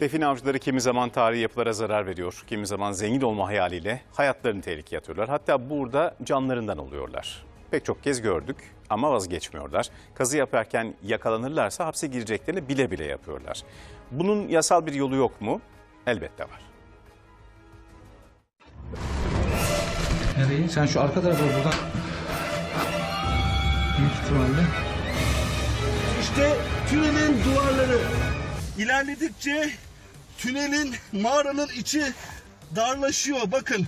Define avcıları kimi zaman tarihi yapılara zarar veriyor, kimi zaman zengin olma hayaliyle hayatlarını tehlikeye atıyorlar. Hatta burada canlarından oluyorlar. Pek çok kez gördük ama vazgeçmiyorlar. Kazı yaparken yakalanırlarsa hapse gireceklerini bile bile yapıyorlar. Bunun yasal bir yolu yok mu? Elbette var. Nereye? Sen şu arka tarafa buradan. Büyük ihtimalle. İşte tünelin duvarları. İlerledikçe tünelin mağaranın içi darlaşıyor. Bakın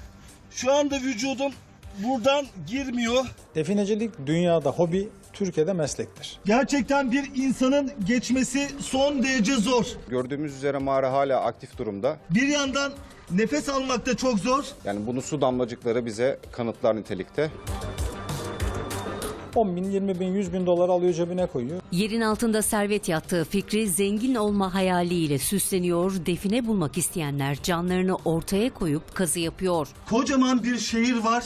şu anda vücudum buradan girmiyor. Definecilik dünyada hobi, Türkiye'de meslektir. Gerçekten bir insanın geçmesi son derece zor. Gördüğümüz üzere mağara hala aktif durumda. Bir yandan nefes almak da çok zor. Yani bunu su damlacıkları bize kanıtlar nitelikte. 10 bin, 20 bin, 100 bin dolar alıyor cebine koyuyor. Yerin altında servet yattığı fikri zengin olma hayaliyle süsleniyor. Define bulmak isteyenler canlarını ortaya koyup kazı yapıyor. Kocaman bir şehir var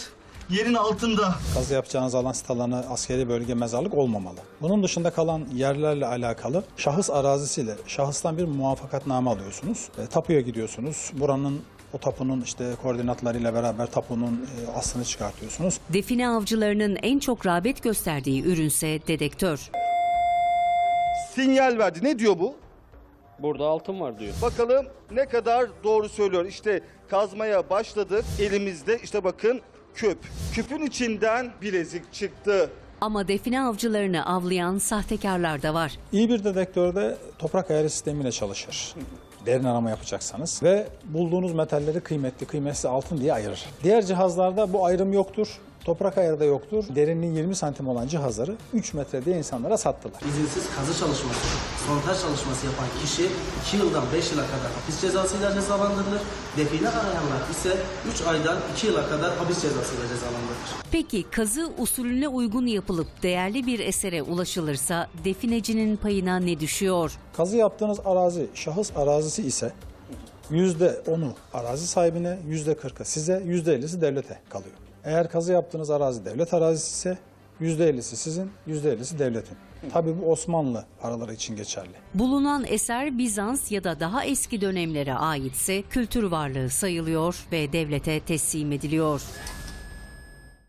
yerin altında. Kazı yapacağınız alan sit alanı askeri bölge mezarlık olmamalı. Bunun dışında kalan yerlerle alakalı şahıs arazisiyle şahıstan bir muvaffakatname alıyorsunuz. E, tapuya gidiyorsunuz. Buranın o tapunun işte koordinatlarıyla beraber tapunun e, aslını çıkartıyorsunuz. Define avcılarının en çok rağbet gösterdiği ürünse dedektör. Sinyal verdi. Ne diyor bu? Burada altın var diyor. Bakalım ne kadar doğru söylüyor. İşte kazmaya başladık. Elimizde işte bakın küp. Küpün içinden bilezik çıktı. Ama define avcılarını avlayan sahtekarlar da var. İyi bir dedektörde toprak ayarı sistemiyle çalışır. Derin arama yapacaksanız ve bulduğunuz metalleri kıymetli, kıymetsiz altın diye ayırır. Diğer cihazlarda bu ayrım yoktur. Toprak ayarı da yoktur. Derinliği 20 santim olan cihazları 3 metre diye insanlara sattılar. izinsiz kazı çalışması, montaj çalışması yapan kişi 2 yıldan 5 yıla kadar hapis cezasıyla cezalandırılır. Define arayanlar ise 3 aydan 2 yıla kadar hapis cezasıyla cezalandırılır. Peki kazı usulüne uygun yapılıp değerli bir esere ulaşılırsa definecinin payına ne düşüyor? Kazı yaptığınız arazi şahıs arazisi ise %10'u arazi sahibine, %40'ı size, %50'si devlete kalıyor. Eğer kazı yaptığınız arazi devlet arazisi ise %50'si sizin, %50'si devletin. Tabii bu Osmanlı paraları için geçerli. Bulunan eser Bizans ya da daha eski dönemlere aitse kültür varlığı sayılıyor ve devlete teslim ediliyor.